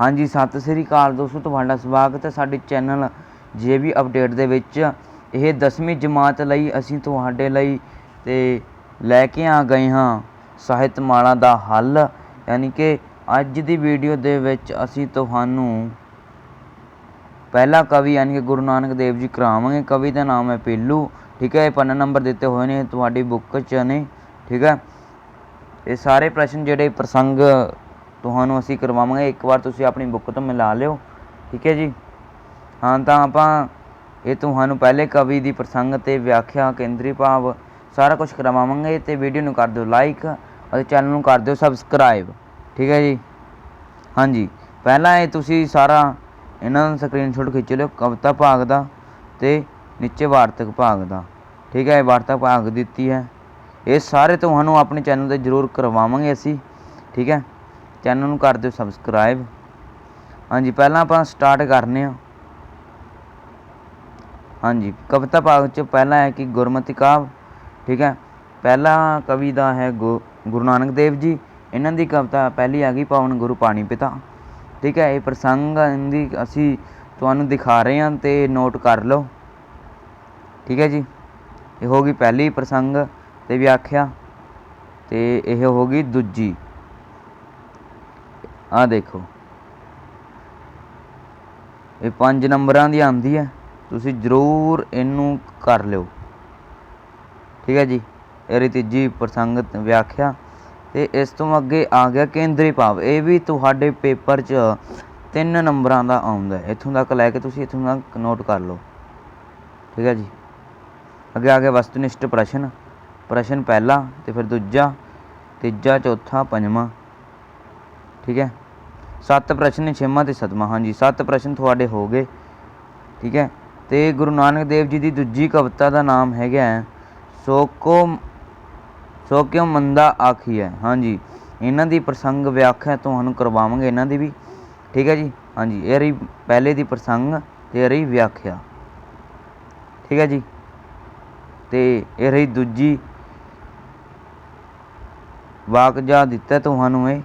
ਹਾਂਜੀ, ਸਤਿ ਸ੍ਰੀ ਅਕਾਲ ਦੋਸਤੋ, ਤੁਹਾਡਾ ਸਵਾਗਤ ਹੈ ਸਾਡੇ ਚੈਨਲ ਜੇ ਵੀ ਅਪਡੇਟ ਦੇ ਵਿੱਚ। ਇਹ 10ਵੀਂ ਜਮਾਤ ਲਈ ਅਸੀਂ ਤੁਹਾਡੇ ਲਈ ਤੇ ਲੈ ਕੇ ਆ ਗਏ ਹਾਂ ਸਾਹਿਤਮਾਲਾ ਦਾ ਹੱਲ। ਯਾਨੀ ਕਿ ਅੱਜ ਦੀ ਵੀਡੀਓ ਦੇ ਵਿੱਚ ਅਸੀਂ ਤੁਹਾਨੂੰ ਪਹਿਲਾ ਕਵੀ ਯਾਨੀ ਕਿ ਗੁਰੂ ਨਾਨਕ ਦੇਵ ਜੀ ਕਰਾਵਾਂਗੇ। ਕਵੀ ਦਾ ਨਾਮ ਹੈ ਪੀਲੂ। ਠੀਕ ਹੈ, ਇਹ ਪੰਨ ਨੰਬਰ ਦਿੱਤੇ ਹੋਏ ਨੇ ਤੁਹਾਡੀ ਬੁੱਕ 'ਚ ਨੇ। ਠੀਕ ਹੈ, ਇਹ ਸਾਰੇ ਪ੍ਰਸ਼ਨ ਜਿਹੜੇ ਪ੍ਰਸੰਗ ਤੁਹਾਨੂੰ ਅਸੀਂ ਕਰਵਾਵਾਂਗੇ, ਇੱਕ ਵਾਰ ਤੁਸੀਂ ਆਪਣੀ ਬੁੱਕ ਤੋਂ ਮਿਲਾ ਲਿਓ, ਠੀਕ ਹੈ ਜੀ? ਹਾਂ, ਤਾਂ ਆਪਾਂ ਇਹ ਤੁਹਾਨੂੰ ਪਹਿਲੇ ਕਵੀ ਦੀ ਪ੍ਰਸੰਗ ਤੇ ਵਿਆਖਿਆ, ਕੇਂਦਰੀ ਭਾਵ ਸਾਰਾ ਕੁਝ ਕਰਵਾਵਾਂਗੇ ਤੇ ਵੀਡੀਓ ਨੂੰ ਕਰ ਦਿਓ ਲਾਈਕ ਅਤੇ ਚੈਨਲ ਨੂੰ ਕਰ ਦਿਓ ਸਬਸਕ੍ਰਾਈਬ ਠੀਕ ਹੈ ਜੀ? ਹਾਂਜੀ ਪਹਿਲਾਂ ਇਹ ਤੁਸੀਂ ਸਾਰਾ ਇਹਨਾਂ ਦਾ ਸਕਰੀਨਸ਼ਾਟ ਖਿੱਚ ਲਿਓ, ਕਵਿਤਾ ਭਾਗ ਦਾ ਤੇ ਨੀਚੇ ਵਾਰਤਕ ਭਾਗ ਦਾ, ਠੀਕ ਹੈ? ਇਹ ਵਾਰਤਕ ਭਾਗ ਦਿੱਤੀ ਹੈ। ਇਹ ਸਾਰੇ ਤੁਹਾਨੂੰ ਆਪਣੇ ਚੈਨਲ ਤੇ ਜ਼ਰੂਰ ਕਰਵਾਵਾਂਗੇ ਅਸੀਂ, ਠੀਕ ਹੈ? ਚੈਨਲ ਨੂੰ ਕਰ ਦਿਓ ਸਬਸਕ੍ਰਾਈਬ। ਹਾਂਜੀ, ਪਹਿਲਾਂ ਆਪਾਂ ਸਟਾਰਟ ਕਰਨੇ ਆ। ਹਾਂਜੀ, ਕਵਿਤਾ ਭਾਗ ਚ ਪਹਿਲਾ ਹੈ ਕਿ ਗੁਰਮਤਿ ਕਾਵ ਠੀਕ ਹੈ? ਪਹਿਲਾ ਕਵੀ ਦਾ ਹੈ ਗੁ- ਗੁਰੂ ਨਾਨਕ ਦੇਵ ਜੀ। ਇਹਨਾਂ ਦੀ ਕਵਿਤਾ ਪਹਿਲੀ ਆ ਗਈ, ਪਾਵਨ ਗੁਰੂ ਪਾਣੀ ਪਿਤਾ। ਠੀਕ ਹੈ, ਇਹ ਪ੍ਰਸੰਗ ਇਹਦੀ ਅਸੀਂ ਤੁਹਾਨੂੰ ਦਿਖਾ ਰਹੇ ਹਾਂ ਤੇ ਨੋਟ ਕਰ ਲਓ। ਠੀਕ ਹੈ ਜੀ? ਇਹ ਹੋ ਗਈ ਪਹਿਲੀ ਪ੍ਰਸੰਗ ਤੇ ਵਿਆਖਿਆ ਤੇ ਇਹ ਹੋ ਗਈ ਦੂਜੀ। ਆ ਦੇਖੋ। ਇਹ ਪੰਜ ਨੰਬਰਾਂ ਦੀ ਆਂਦੀ ਹੈ। ਤੁਸੀਂ ਜ਼ਰੂਰ ਇਹਨੂੰ ਕਰ ਲਿਓ। ਠੀਕ ਹੈ ਜੀ? ਇਹਦੀ ਤੀਜੀ ਪ੍ਰਸੰਗਤ ਵਿਆਖਿਆ। ਤੇ ਇਸ ਤੋਂ ਅੱਗੇ ਆ ਗਿਆ ਕੇਂਦਰੀ ਭਾਵ। ਇਹ ਵੀ ਤੁਹਾਡੇ ਪੇਪਰ 'ਚ ਤਿੰਨ ਨੰਬਰਾਂ ਦਾ ਆਉਂਦਾ ਹੈ। ਇੱਥੋਂ ਤੱਕ ਲੈ ਕੇ ਤੁਸੀਂ ਇੱਥੋਂ ਤੱਕ ਨੋਟ ਕਰ ਲਓ। ਠੀਕ ਹੈ ਜੀ? ਅੱਗੇ ਆ ਗਿਆ ਵਸਤੂਨਿਸ਼ਟ ਪ੍ਰਸ਼ਨ। ਪ੍ਰਸ਼ਨ ਪਹਿਲਾ, ਤੇ ਫਿਰ ਦੂਜਾ, ਤੀਜਾ, ਚੌਥਾ, ਪੰਜਵਾਂ। ਠੀਕ ਹੈ? ਸੱਤ ਪ੍ਰਸ਼ਨ ਛੇਵਾਂ ਤੇ ਸੱਤਵਾਂ। ਹਾਂਜੀ ਸੱਤ ਪ੍ਰਸ਼ਨ ਤੁਹਾਡੇ ਹੋ ਗਏ। ਠੀਕ ਹੈ? ਤੇ ਗੁਰੂ ਨਾਨਕ ਦੇਵ ਜੀ ਦੀ ਦੂਜੀ ਕਵਿਤਾ ਦਾ ਨਾਮ ਹੈਗਾ ਹੈ, ਸੋ ਕੋ ਕਿਉ ਮੰਦਾ ਆਖੀ ਹੈ ਹਾਂਜੀ ਇਹਨਾਂ ਦੀ ਪ੍ਰਸੰਗ ਵਿਆਖਿਆ ਤੁਹਾਨੂੰ ਕਰਵਾਵਾਂਗੇ ਇਹਨਾਂ ਦੀ ਵੀ। ਠੀਕ ਹੈ ਜੀ? ਹਾਂਜੀ ਇਹ ਰਹੀ ਪਹਿਲੇ ਦੀ ਪ੍ਰਸੰਗ ਤੇ ਇਹ ਰਹੀ ਵਿਆਖਿਆ। ਠੀਕ ਹੈ ਜੀ? ਤੇ ਇਹ ਰਹੀ ਦੂਜੀ ਵਾਕਜਾ ਦਿੱਤਾ ਤੁਹਾਨੂੰ ਇਹ।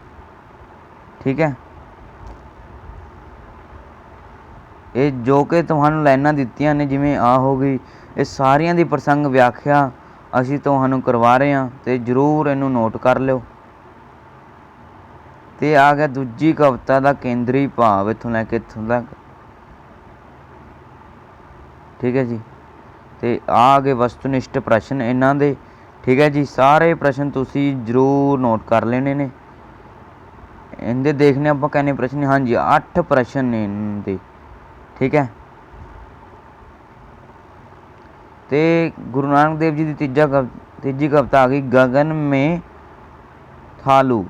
ਠੀਕ ਹੈ? ਇਹ ਜੋ ਕਿ ਤੁਹਾਨੂੰ ਲਾਈਨਾਂ ਦਿੱਤੀਆਂ ਨੇ, ਜਿਵੇਂ ਆ ਹੋ ਗਈ, ਇਹ ਸਾਰੀਆਂ ਦੀ ਪ੍ਰਸੰਗ ਵਿਆਖਿਆ ਅਸੀਂ ਤੁਹਾਨੂੰ ਕਰਵਾ ਰਹੇ ਹਾਂ ਅਤੇ ਜਰੂਰ ਇਹਨੂੰ ਨੋਟ ਕਰ ਲਿਓ। ਤੇ ਆ ਗਿਆ ਦੂਜੀ ਕਵਿਤਾ ਦਾ ਕੇਂਦਰੀ ਭਾਵ ਇੱਥੋਂ ਲੈ ਕੇ ਇੱਥੋਂ ਤੱਕ। ਠੀਕ ਹੈ ਜੀ? ਤੇ ਆ ਗਏ ਵਸਤੂਨਿਸ਼ਟ ਪ੍ਰਸ਼ਨ ਇਹਨਾਂ ਦੇ। ਠੀਕ ਹੈ ਜੀ? ਸਾਰੇ ਪ੍ਰਸ਼ਨ ਤੁਸੀਂ ਜਰੂਰ ਨੋਟ ਕਰ ਲੈਣੇ ਨੇ। ਇਹਦੇ ਦੇਖਨੇ ਆਪਾਂ ਕਹਿੰਨੇ ਪ੍ਰਸ਼ਨ ਹਾਂਜੀ 8 ਪ੍ਰਸ਼ਨ ਨੇ ਇਹਨਾਂ ਦੇ। ਠੀਕ ਹੈ। ਤੇ ਗੁਰੂ ਨਾਨਕ ਦੇਵ ਜੀ ਦੀ ਤੀਜਾ ਕਵ, ਤੀਜੀ ਕਵਿਤਾ ਆ ਗਈ, ਗਗਨ ਮੇ ਥਾਲੂ।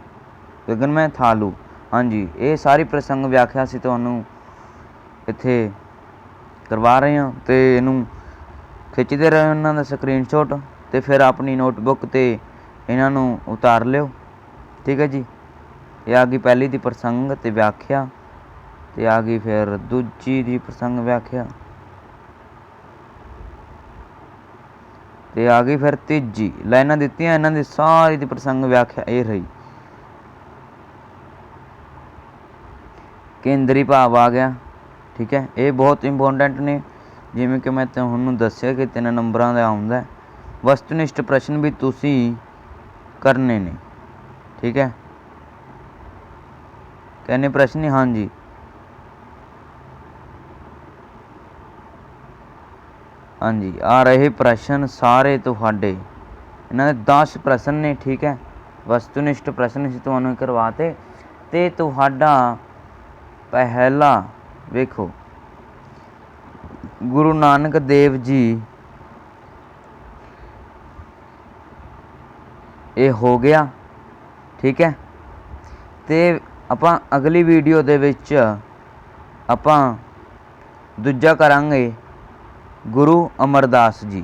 ਗਗਨ ਮੇ ਥਾਲੂ। ਹਾਂਜੀ, ਇਹ ਸਾਰੀ ਪ੍ਰਸੰਗ ਵਿਆਖਿਆ ਸੀ ਤੁਹਾਨੂੰ ਇੱਥੇ ਕਰਵਾ ਰਹੇ ਹਾਂ। ਤੇ ਇਹਨੂੰ ਖਿੱਚਦੇ ਰਹੇ ਉਹਨਾਂ ਦਾ ਸਕਰੀਨਸ਼ਾਟ ਤੇ ਫਿਰ ਆਪਣੀ ਨੋਟਬੁੱਕ ਤੇ ਇਹਨਾਂ ਨੂੰ ਉਤਾਰ ਲਿਓ। ਠੀਕ ਹੈ ਜੀ। ਇਹ ਆ ਗਈ ਪਹਿਲੀ ਦੀ ਪ੍ਰਸੰਗ ਤੇ ਵਿਆਖਿਆ। ਤੇ ਆ ਗਈ ਫਿਰ ਦੂਜੀ ਦੀ ਪ੍ਰਸੰਗ ਵਿਆਖਿਆ। ਤੇ ਆ ਗਈ ਫਿਰ ਤੀਜੀ। ਲਾਈਨਾਂ ਦਿੱਤੀਆਂ, ਇਹਨਾਂ ਦੀ ਸਾਰੀ ਦੀ ਪ੍ਰਸੰਗ ਵਿਆਖਿਆ ਇਹ ਰਹੀ। ਕੇਂਦਰੀ ਭਾਵ ਆ ਗਿਆ, ਠੀਕ ਹੈ? ਇਹ ਬਹੁਤ ਇੰਪੋਰਟੈਂਟ ਨੇ। ਜਿਵੇਂ ਕਿ ਮੈਂ ਤੁਹਾਨੂੰ ਦੱਸਿਆ ਕਿ ਤਿੰਨ ਨੰਬਰਾਂ ਦਾ ਆਉਂਦਾ ਹੈ। ਵਸਤੂਨਿਸ਼ਟ ਪ੍ਰਸ਼ਨ ਵੀ ਤੁਸੀਂ ਕਰਨੇ ਨੇ, ਠੀਕ ਹੈ? ਕਹਿੰਨੇ ਪ੍ਰਸ਼ਨ ਨੇ ਹਾਂਜੀ। ਹਾਂਜੀ, ਆ ਰਹੇ ਪ੍ਰਸ਼ਨ ਸਾਰੇ ਤੁਹਾਡੇ। ਇਹਨਾਂ ਦੇ 10 ਪ੍ਰਸ਼ਨ ਨੇ, ਠੀਕ ਹੈ? ਵਸਤੂਨਿਸ਼ਟ ਪ੍ਰਸ਼ਨ ਅਸੀਂ ਤੁਹਾਨੂੰ ਕਰਵਾਤੇ। ਤੇ ਤੁਹਾਡਾ ਪਹਿਲਾ, ਵੇਖੋ। ਗੁਰੂ ਨਾਨਕ ਦੇਵ ਜੀ, ਇਹ ਹੋ ਗਿਆ, ਠੀਕ ਹੈ? ਤੇ ਆਪਾਂ ਅਗਲੀ ਵੀਡੀਓ ਦੇ ਵਿੱਚ ਆਪਾਂ ਦੂਜਾ ਕਰਾਂਗੇ। ਗੁਰੂ ਅਮਰਦਾਸ ਜੀ,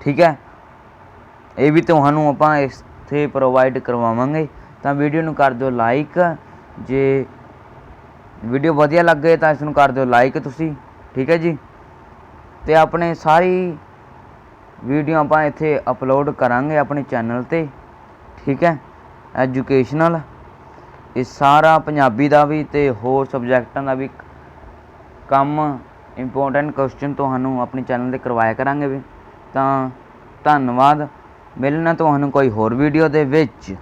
ਠੀਕ ਹੈ? ਇਹ ਵੀ ਤੁਹਾਨੂੰ ਆਪਾਂ ਇੱਥੇ ਪ੍ਰੋਵਾਈਡ ਕਰਵਾਵਾਂਗੇ। ਤਾਂ ਵੀਡੀਓ ਨੂੰ ਕਰ ਦਿਓ ਲਾਈਕ ਜੇ ਵੀਡੀਓ ਵਧੀਆ ਲੱਗੇ ਤਾਂ ਇਸ ਨੂੰ ਕਰ ਦਿਓ ਲਾਈਕ ਤੁਸੀਂ, ਠੀਕ ਹੈ ਜੀ? ਤੇ ਆਪਣੇ ਸਾਰੀ ਵੀਡੀਓ ਆਪਾਂ ਇੱਥੇ ਅਪਲੋਡ ਕਰਾਂਗੇ ਆਪਣੇ ਚੈਨਲ ਤੇ, ਠੀਕ ਹੈ? ਐਜੂਕੇਸ਼ਨਲ ਇਹ ਸਾਰਾ ਪੰਜਾਬੀ ਦਾ ਵੀ ਤੇ ਹੋਰ ਸਬਜੈਕਟਾਂ ਦਾ ਵੀ ਕੰਮ ਇੰਪੋਰਟੈਂਟ ਕੁਐਸਚਨ ਤੁਹਾਨੂੰ ਆਪਣੇ ਚੈਨਲ ਤੇ ਕਰਵਾਇਆ ਕਰਾਂਗੇ ਵੀ। ਤਾਂ ਧੰਨਵਾਦ। ਮਿਲਣਾ ਤੁਹਾਨੂੰ ਕੋਈ ਹੋਰ ਵੀਡੀਓ ਦੇ ਵਿੱਚ।